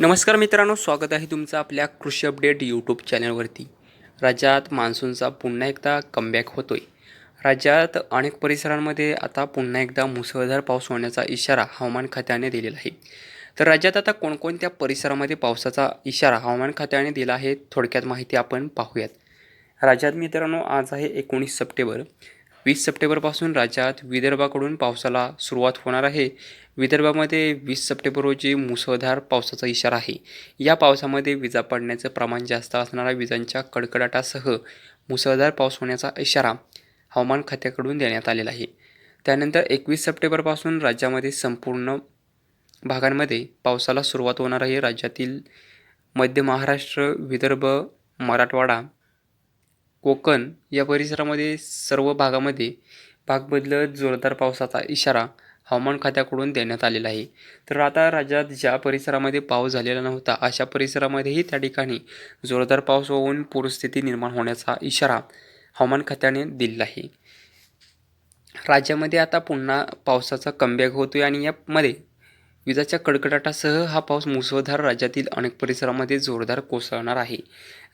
नमस्कार मित्रांनो स्वागत आहे तुमचं आपल्या कृषी अपडेट यूट्यूब चॅनलवरती राज्यात मान्सूनचा पुन्हा एकदा कमबॅक होतोय. राज्यात अनेक परिसरांमध्ये आता पुन्हा एकदा मुसळधार पाऊस होण्याचा इशारा हवामान खात्याने दिलेला आहे. तर राज्यात आता कोणकोणत्या परिसरामध्ये पावसाचा इशारा हवामान खात्याने दिला आहे थोडक्यात माहिती आपण पाहूयात. राज्यात मित्रांनो आज आहे एकोणीस सप्टेंबर. वीस सप्टेंबरपासून राज्यात विदर्भाकडून पावसाला सुरुवात होणार आहे. विदर्भामध्ये वीस सप्टेंबर रोजी मुसळधार पावसाचा इशारा आहे. या पावसामध्ये विजा पडण्याचं प्रमाण जास्त असणारा विजांच्या कडकडाटासह मुसळधार पाऊस होण्याचा इशारा हवामान खात्याकडून देण्यात आलेला आहे. त्यानंतर एकवीस सप्टेंबरपासून राज्यामध्ये संपूर्ण भागांमध्ये पावसाला सुरुवात होणार आहे. राज्यातील मध्य महाराष्ट्र विदर्भ मराठवाडा कोकण या परिसरामध्ये सर्व भागामध्ये भाग बदलत जोरदार पावसाचा इशारा हवामान खात्याकडून देण्यात आलेला आहे. तर आता राज्यात ज्या परिसरामध्ये पाऊस झालेला नव्हता अशा परिसरामध्येही त्या ठिकाणी जोरदार पाऊस होऊन पूरस्थिती निर्माण होण्याचा इशारा हवामान खात्याने दिलेला आहे. राज्यामध्ये आता पुन्हा पावसाचा कमबॅक आहे आणि यामध्ये विजाच्या कडकडाटासह हा पाऊस मुसळधार राज्यातील अनेक परिसरामध्ये जोरदार कोसळणार आहे.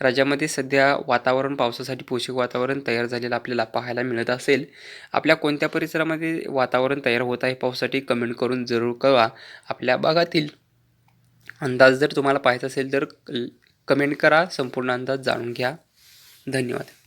राज्यामध्ये सध्या वातावरण पावसासाठी पोषक वातावरण तयार झालेलं आपल्याला पाहायला मिळत असेल. आपल्या कोणत्या परिसरामध्ये वातावरण तयार होत आहे पावसासाठी कमेंट करून जरूर कळवा. आपल्या भागातील अंदाज जर तुम्हाला पाहायचा असेल तर कमेंट करा संपूर्ण अंदाज जाणून घ्या. धन्यवाद.